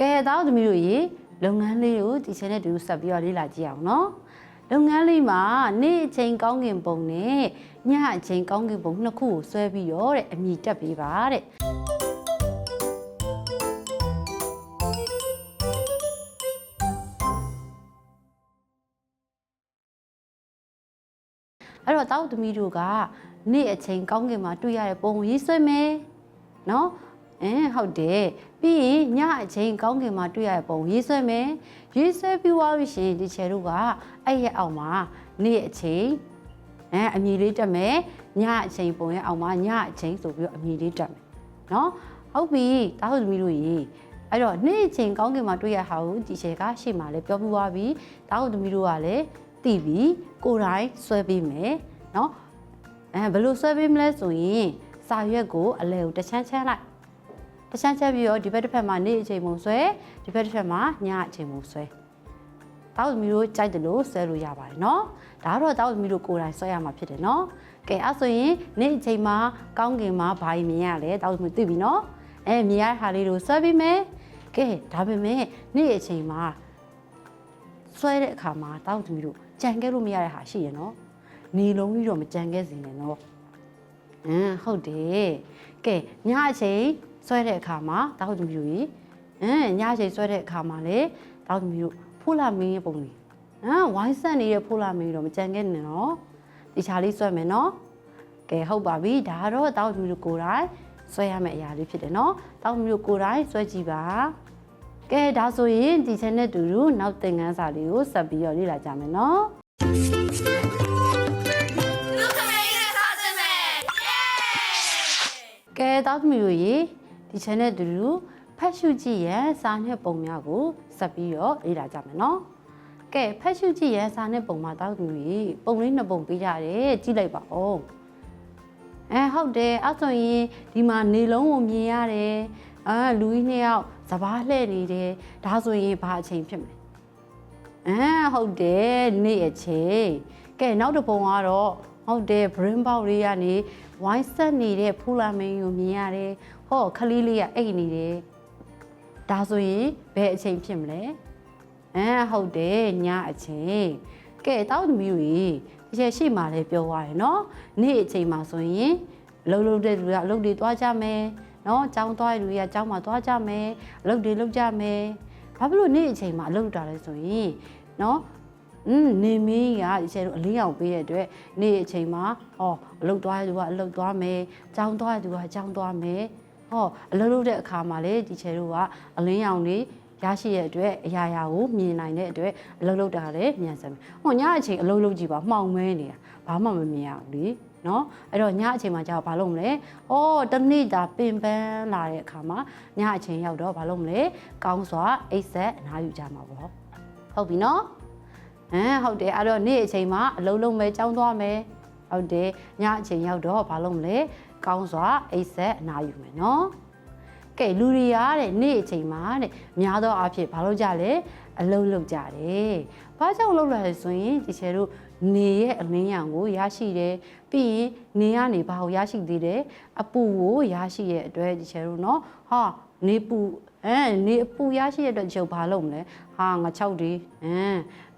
ကဲသားသမီးတို့ရေလုပ်ငန်းလေးကိုဒီချက်နဲ့တူဆက်ပြီးတော့လေ့လာကြည့်အောင်နော်လုပ်ငန်းလေးမှာနေ့အချိန်ကောင်းကင်ပုံနဲ့ညအချိန်ကောင်းကင်ပုံနှစ်ခုကိုဆွဲပြီးတော့တဲ့အမိတက်ပေးပါတဲ့အဲ့တော့တောက်သမီးတို့ကနေ့အချိန်ကောင်းကင်မှာတွေ့ရတဲ့ပုံကိုရေးဆွဲမယ်နော် အင်းဟုတ်တယ်ပြီးရင်ညအချိန်ကောင်းကင်မှာတွေ့ရတဲ့ပုံရေးဆွဲမယ်ရေးဆွဲပြီးသွားလို့ရှိရင်ဒီချယ်တို့ကအဲ့ရဲ့အောက်မှာနေ့အချိန်အဲအမည်လေးတက်မယ်ညအချိန်ပုံရဲ့အောက်မှာညအချိန်ဆိုပြီးတော့အမည်လေးတက်မယ်နော်ဟုတ်ပြီတာဟုတ်သမီးတို့ရေအဲ့တော့နေ့အချိန်ကောင်းကင်မှာတွေ့ရဟာကိုဒီချယ်ကရှေ့မှာလည်းပြောပြသွားပြီတာဟုတ်သမီးတို့ကလည်းသိပြီကိုယ်တိုင်ဆွဲပေးမယ်နော်အဲဘယ်လိုဆွဲပေးမလဲဆိုရင်စာရွက်ကိုအလဲကိုတစ်ချမ်းချမ်းလိုက် တခြားချက်ပြီးတော့ဒီဘက်တစ်ဖက်မှာနေ့အချိန်ပုံဆွဲဒီဘက်တစ်ဖက်မှာညအချိန်ပုံဆွဲတောက်သမီးတို့ကြိုက်တယ်လို့ဆွဲလို့ရပါတယ်เนาะဒါတော့တောက်သမီးတို့ကိုယ်တိုင်ဆွဲရမှာဖြစ်တယ်เนาะကဲအဲ့ဆိုရင်နေ့အချိန်မှာကောင်းကင်မှာဘာကြီးမြင်ရလဲတောက်သမီးသိပြီเนาะအဲမြင်ရတဲ့ဟာလေးတို့ဆွဲပြီးမယ်ကဲဒါပေမဲ့နေ့အချိန်မှာဆွဲတဲ့အခါမှာတောက်သမီးတို့ကြံခဲ့လို့မရတဲ့ဟာရှိရเนาะနေလုံးကြီးတော့မကြံခဲ့စေနဲ့เนาะ အင်းဟုတ်တယ်ကဲညအချိန် ဆွဲတဲ့အခါမှာတောက်သမီးတို့ကြီးအင်းညအချိန်ဆွဲတဲ့အခါမှာလေတောက်သမီးတို့ဖိုးလာမင်းရဲ့ပုံလေးဟမ်ဝိုင်းဆက်နေတဲ့ဖိုးလာမင်းတော့မကြံခဲ့နဲ့နော်ဒီချာလေးဆွဲမယ်နော်ကဲဟုတ်ပါပြီဒါကတော့တောက်သမီးတို့ကိုယ်တိုင်ဆွဲရမယ့်အရာလေးဖြစ်တယ်နော်တောက်သမီးတို့ကိုယ်တိုင်ဆွဲကြည့်ပါကဲဒါဆိုရင်ဒီချက်နဲ့တူတူနောက်သင်ခန်းစာလေးကိုဆက်ပြီးတော့လေ့လာကြမယ်နော်လူခမေးနဲ့ထားစင်မယ်ယေကဲတောက်သမီးတို့ရေ ဒီ channel တူတူဖတ်ရှုကြည့်ရန်စာနဲ့ပုံများကိုဆက်ပြီးတော့လေ့လာကြမယ်နော်ကဲဖတ်ရှုကြည့်ရန်စာနဲ့ပုံမှာတောက်သမီးတို့ရေပုံလေးနှစ်ပုံပေးကြတယ်ကြည့်လိုက်ပါဦးအဲဟုတ်တယ်အဲ့ဆိုရင်ဒီမှာနေလုံးကိုမြင်ရတယ်အာလူကြီးနှစ်ယောက်စပားလှည့်နေတယ်ဒါဆိုရင်ဘာအချိန်ဖြစ်မလဲအဲဟုတ်တယ်နေ့အချိန်ကဲနောက်တစ်ပုံကတော့ဟုတ်တယ် brain box လေးကနေဝိုင်းဆက်နေတဲ့ဖူလာမင်းကိုမြင်ရတယ် ဟောခလေးလေးကအိတ်နေတယ်ဒါဆိုရင်ဘယ်အချိန်ဖြစ်မလဲအဲဟုတ်တယ်ညအချိန်ကဲတောက်သမီးတွေဒီချက်ရှိမှလည်းပြောသွားတယ်နော်နေ့အချိန်မှာဆိုရင်အလုပ်လုပ်တဲ့လူကအလုပ်တွေသွားကြမယ်နော်ကျောင်းသွားတဲ့လူတွေကကျောင်းမှာသွားကြမယ်အလုပ်တွေလုပ်ကြမယ်ဘာဖြစ်လို့နေ့အချိန်မှာအလုပ်လုပ်တာလဲဆိုရင်နော်อืมနေမင်းကဒီချက်တို့အလင်းရောင်ပေးတဲ့အတွက်နေ့အချိန်မှာဟောအလုပ်သွားတဲ့လူကအလုပ်သွားမယ်ကျောင်းသွားတဲ့လူကကျောင်းသွားမယ် ဟောအလုပ်လုပ်တဲ့အခါမှာလေဒီချက်တို့ကအလင်းရောင်တွေရရှိတဲ့အတွက်အရာရာကိုမြင်နိုင်တဲ့အတွက်အလုပ်လုပ်တာလည်းမြန်ဆန်မယ်ဟောညအချိန်အလုပ်လုပ်ကြည့်ပါမှောင်မဲနေတာဘာမှမမြင်ရဘူးလေနော်အဲ့တော့ညအချိန်မှာကြာဘာလုပ်မလဲ။အော်တနေ့တာပင်ပန်းလာတဲ့အခါမှာညအချိန်ရောက်တော့ဘာလုပ်မလဲ။ကောင်းစွာအိတ်ဆက်အနားယူကြမှာပေါ့။ဟုတ်ပြီနော်။ဟမ်ဟုတ်တယ်အဲ့တော့နေ့အချိန်မှာအလုံးလုံးပဲကြောင်းသွားမယ်။ဟုတ်တယ်ညအချိန်ရောက်တော့ဘာလုပ်မလဲ။ ကောင်းစွာအိပ်စက်အနားယူမယ်နော်ကဲလူတွေကတဲ့နေ့အချိန်မှာတဲ့များသောအားဖြင့်မလုပ်ကြလဲအလုံးလုံးကြတယ်။ဘာကြောင့်လုံးလဲဆိုရင်ဒီချေတို့နေရဲ့အလင်းရောင်ကိုရရှိတယ်။ပြီးရင်နေကနေဘာကိုရရှိသေးတယ်။အပူကိုရရှိရဲ့အတွက်ဒီချေတို့နော်ဟာနေပူ အဲနေအပူရရှိရဲ့အတွက်ချုပ်ဘာလုပ်မလဲဟာငါ6ဒီအဲ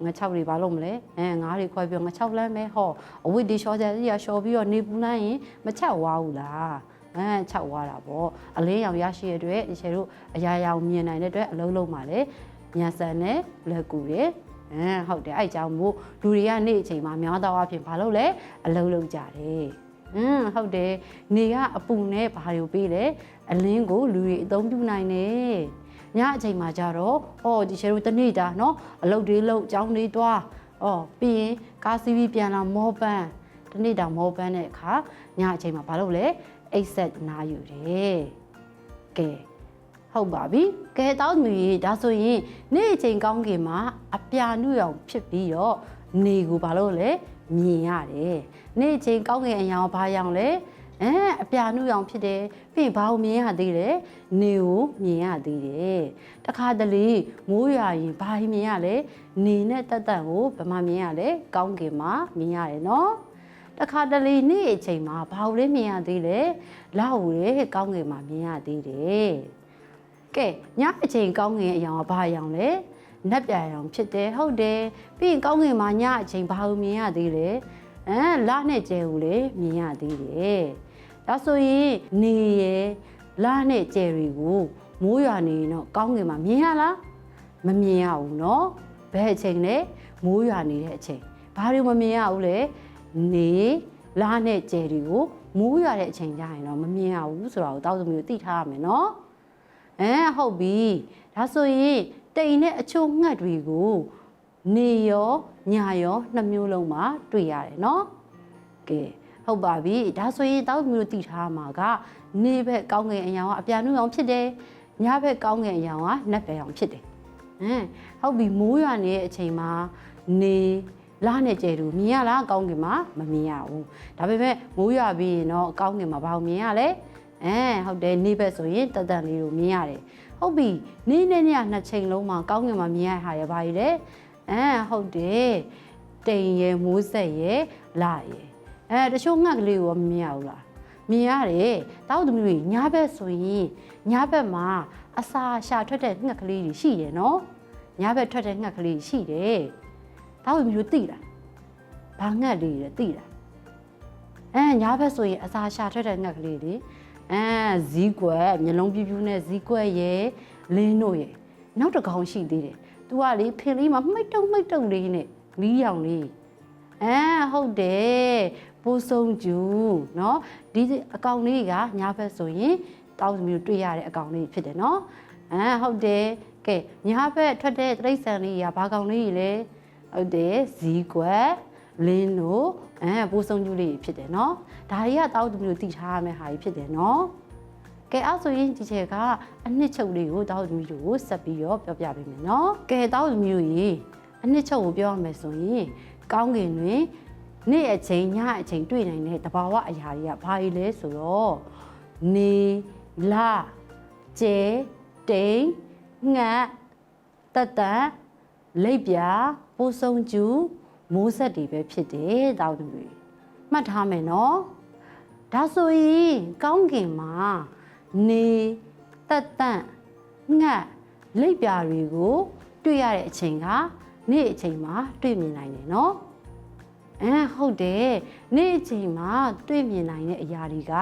ငါ6ဒီဘာလုပ်မလဲအဲငါးတွေခွဲပြီးငါ6လမ်းပဲဟောအဝိတ်ဒီရှော့ကြရရှော့ပြီးတော့နေပူလိုက်ရင်မချက်ဝါဘူးလားအဲချက်ဝါတာပေါ့အလင်းရောင်ရရှိရဲ့အတွက်ဒီချေတို့အရာရာကိုမြင်နိုင်တဲ့အတွက်အလုံးလုံးပါလေညာဆန်နဲ့လက်ကူတယ်အဲဟုတ်တယ်အဲ့အကြောင်းမို့လူတွေကနေ့အချိန်မှာများသောအားဖြင့်ဘာလုပ်လဲအလုံးလုံးကြတယ်อืมဟုတ်တယ်နေကအပူနဲ့ဘာတွေကိုပေးလဲ အလင်းကိုလူတွေအသုံးပြုနိုင်တယ်ညအချိန်မှာကြတော့အော်ဒီရှယ်တို့တနေ့တာနော်အလုပ်တွေလုပ်ကြောင်းတွေတွားအော်ပြီးရင်ကားစီးပြီးပြန်လာမောပန်းတနေ့တောင်မောပန်းတဲ့အခါညအချိန်မှာဘာလုပ်လဲအိတ်ဆက်နားယူတယ်ကဲဟုတ်ပါပြီကဲတောင်းမီဒါဆိုရင်နေ့အချိန်ကောင်းခင်မှာအပြာနုရောင်ဖြစ်ပြီးတော့နေကိုဘာလို့လဲမြင်ရတယ်နေ့အချိန်ကောင်းခင်အရာဘာရောင်လဲ အဲအပြာနုရောင်ဖြစ်တယ်။ပြီးရင်ဘာကိုမြင်ရသေးလဲ။နေကိုမြင်ရသေးတယ်။တခါတလေမိုးရွာရင်ဘာမြင်ရလဲ။နေနဲ့တက်တက်ကိုဘယ်မှာမြင်ရလဲ။ကောင်းကင်မှာမြင်ရတယ်နော်။တခါတလေနေ့အချိန်မှာဘာလို့လဲမြင်ရသေးလဲလောက်ဝေကောင်းကင်မှာမြင်ရသေးတယ်ကဲညအချိန်ကောင်းငင်အရောင်ကဘာအရောင်လဲနက်ပြအရောင်ဖြစ်တယ်ဟုတ်တယ်ပြီးရင်ကောင်းငင်မှာညအချိန်ဘာကိုမြင်ရသေးလဲ အဲလနဲ့ကျဲကိုလေမြင်ရသေးတယ်ဒါဆိုရင်နေရယ်လနဲ့ကျဲတွေကိုမိုးရွာနေရင်တော့ကောင်းငင်မှာမြင်ရလားမမြင်ရဘူးเนาะဘယ်အချိန်လဲမိုးရွာနေတဲ့အချိန်ဘာတွေမမြင်ရဘူးလဲနေလနဲ့ကျဲတွေကိုမိုးရွာတဲ့အချိန်ကျရင်တော့မမြင်ရဘူးဆိုတော့တောက်သမီးကိုသိထားရမယ်เนาะ အဲဟုတ်ပြီဒါဆိုရင်တိမ်နဲ့အချို့ငှက်တွေကို နေရောညရောနှစ်မျိုးလုံးမှာတွေ့ရတယ်เนาะကဲဟုတ်ပါပြီဒါဆိုရင်တောက်မျိုးတည်ထားမှာကနေဘက်ကောင်းငယ်အရောင်ကအပြာနုရောင်ဖြစ်တယ်ညဘက်ကောင်းငယ်အရောင်ကနက်ပဲရောင်ဖြစ်တယ်ဟမ်ဟုတ်ပြီမိုးရွာနေတဲ့အချိန်မှာနေလာနဲ့ကျဲတူမြင်ရလားကောင်းကင်မှာမမြင်ရဘူးဒါပေမဲ့မိုးရွာပြီးရင်တော့ကောင်းကင်မှာဘာကိုမြင်ရလဲ အဲဟုတ်တယ်နေ့ဘက်ဆိုရင်တတန်လေးကိုမြင်ရတယ်ဟုတ်ပြီနေ့နဲ့ညနှစ်ချိန်လုံးမှာကောင်းကင်မှာမြင်ရတာရပါ ਈ လေ အဲဟုတ်တယ်တိမ်ရယ်မိုးဆက်ရယ်လာရယ်အဲတချို့ငှက်ကလေးကိုမမြင်ရဘူးလားမြင်ရတယ်တောက်သမီးတွေညဘက်ဆိုရင်ညဘက်မှာအစာရှာထွက်တဲ့ငှက်ကလေးတွေရှိတယ်နော်ညဘက်ထွက်တဲ့ငှက်ကလေးရှိတယ်တောက်သမီးတို့သိလားဘာငှက်လေးလဲသိလားအဲညဘက်ဆိုရင်အစာရှာထွက်တဲ့ငှက်ကလေးတွေအဲဇီးကွက်မျက်လုံးပြူးပြူးနဲ့ဇီးကွက်ရဲ့လင်းတို့ရဲ့နောက်တစ်ကောင်ရှိသေးတယ်။ तू ကလေဖင်လေးမှာမှိတ်တုံမှိတ်တုံလေးနဲ့မီးရောင်လေးအဲဟုတ်တယ်ပိုးဆုံးကျူเนาะဒီအကောင်လေးကညာဘက်ဆိုရင်တောက်မျိုးတွေ့ရတဲ့အကောင်လေးဖြစ်တယ်เนาะအဲဟုတ်တယ်ကဲညာဘက်ထွက်တဲ့တိရစ္ဆာန်လေးကဘာကောင်လေးကြီးလဲဟုတ်တယ်ဇီးကွက်လင်းတို့အဲပိုးဆုံးကျူလေးဖြစ်တယ်เนาะဒါတွေကတောက်မျိုးတည်ထားရမယ့်ဟာကြီးဖြစ်တယ်เนาะ ကဲအဲ့ဆိုရင်ဒီချက်ကအနှစ်ချုပ်လေးကိုတောက်သမီးတို့ကိုဆက်ပြီးတော့ပြောပြပေးမယ်နော်။ကဲတောက်သမီးတို့ရေအနှစ်ချုပ်ကိုပြောရမယ်ဆိုရင်ကောင်းကင်တွင်နေ့အချိန်ညအချိန်တွေ့နိုင်တဲ့တဘာဝအရာတွေကဘာတွေလဲဆိုတော့နေလကျဲတိမ်ငှက်တတန်လိပ်ပြပိုးဆုံးကျူမိုးဆက်တွေပဲဖြစ်တယ်တောက်သမီးမှတ်ထားမယ်နော်။ဒါဆိုရင်ကောင်းကင်မှာ နေတက်တန့်ငှက်လိပ်ပြာတွေကိုတွေ့ရတဲ့အချိန်ကနေ့အချိန်မှာတွေ့မြင်နိုင်တယ်နော်အဲဟုတ်တယ်နေ့အချိန်မှာတွေ့မြင်နိုင်တဲ့အရာတွေက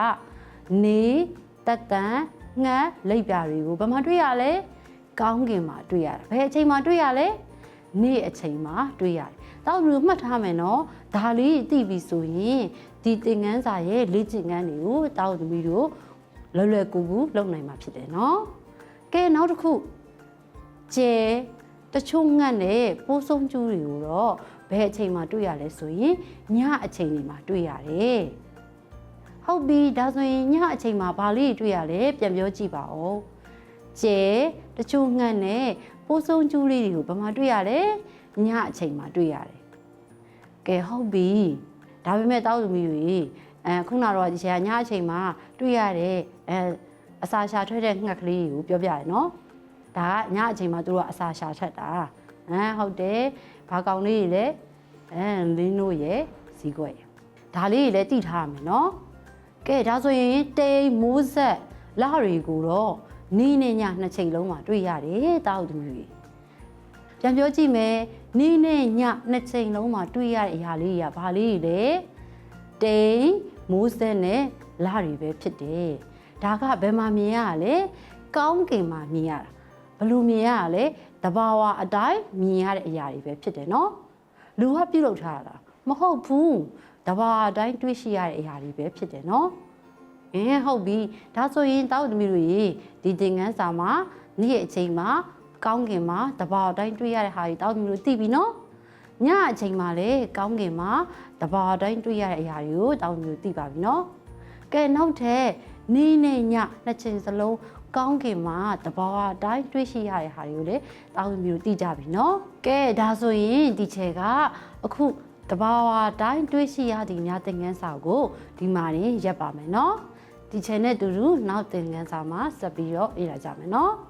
နေတက်တန့်ငှက်လိပ်ပြာတွေကိုဘယ်မှာတွေ့ရလဲကောင်းကင်မှာတွေ့ရတာဘယ်အချိန်မှာတွေ့ရလဲနေ့အချိန်မှာတွေ့ရတယ်တောက်လို့မှတ်ထားမယ်နော်ဒါလေးသိပြီဆိုရင်ဒီသင်ခန်းစာရဲ့လေ့ကျင့်ခန်းတွေကိုတောက်သမီးတို့ လွယ်လွယ်ကူကူလုပ်နိုင်မှာဖြစ်တယ်နော်။ကဲနောက်တစ်ခုကျဲတချို့ငတ်နဲ့ပိုးဆုံးကျူးတွေကိုတော့ဘယ်အချိန်မှာတွေ့ရလဲဆိုရင်ညအချိန်တွေမှာတွေ့ရတယ်။ဟုတ်ပြီဒါဆိုရင်ညအချိန်မှာဘာလေးတွေတွေ့ရလဲပြန်ပြောကြည့်ပါဦး။ကျဲတချို့ငတ်နဲ့ပိုးဆုံးကျူးလေးတွေကိုဘယ်မှာတွေ့ရလဲညအချိန်မှာတွေ့ရတယ်။ကဲဟုတ်ပြီဒါပေမဲ့တောက်သမီးတွေအဲခုနကတော့ဒီဆရာညအချိန်မှာတွေ့ရတဲ့ အဲအစာရှာထွက်တဲ့ငှက်ကလေးကိုပြောပြရနော်ဒါကညအချိန်မှာသူတို့ကအစာရှာထွက်တာအဲဟုတ်တယ်ဘာကောင်လေးတွေလဲအဲလင်းတို့ရဲ့ဇီးကွက်ရဲ့ဒါလေးတွေလည်းတိထားရမယ်နော်ကဲဒါဆိုရင်တိမ်မိုးဆက်လတွေကိုတော့နေနဲ့ညနှစ်ချိန်လုံးမှာတွေ့ရတယ်တောက်သူတွေပြန်ပြောကြည့်မယ်နေနဲ့ညနှစ်ချိန်လုံးမှာတွေ့ရတဲ့အရာလေးတွေကဘာလေးတွေလဲတိမ်မိုးစက်နဲ့လတွေပဲဖြစ်တယ်။ ဒါကဘယ်မှာမြင်ရလဲ။ကောင်းကင်မှာမြင်ရတာ။ဘလို့မြင်ရလဲ။တဘာဝအတိုင်းမြင်ရတဲ့အရာတွေပဲဖြစ်တယ်နော်။လူကပြုတ်လောက်ထားတာမဟုတ်ဘူး။တဘာဝအတိုင်းတွေးရှိရတဲ့အရာတွေပဲဖြစ်တယ်နော်။အင်းဟုတ်ပြီ။ဒါဆိုရင်တောက်သမီးတို့ရေဒီသင်ခန်းစာမှာနေ့အချိန်မှာကောင်းကင်မှာတဘာဝအတိုင်းတွေးရတဲ့ဟာတွေတောက်သမီးတို့သိပြီနော်။ညအချိန်မှာလေကောင်းကင်မှာတဘာတိုင်းတွေ့ရတဲ့အရာတွေကိုတောင်းမျိုးသိပါပြီနော်။ကဲနောက်ထပ် နေနဲ့ညနှစ်ချိန်စလုံးကောင်းကင်မှာတဘာတိုင်းတွေ့ရှိရတဲ့ဟာတွေကိုလေတောင်းမျိုးသိကြပြီနော်။ကဲဒါဆိုရင်ဒီချက်ကအခုတဘာတိုင်းတွေ့ရှိရသည့်များသင်ခန်းစာကိုဒီမှာနေရက်ပါမယ်နော်။ဒီချက်နဲ့တူတူနောက်သင်ခန်းစာမှာဆက်ပြီးတော့အေးလာကြမယ်နော်။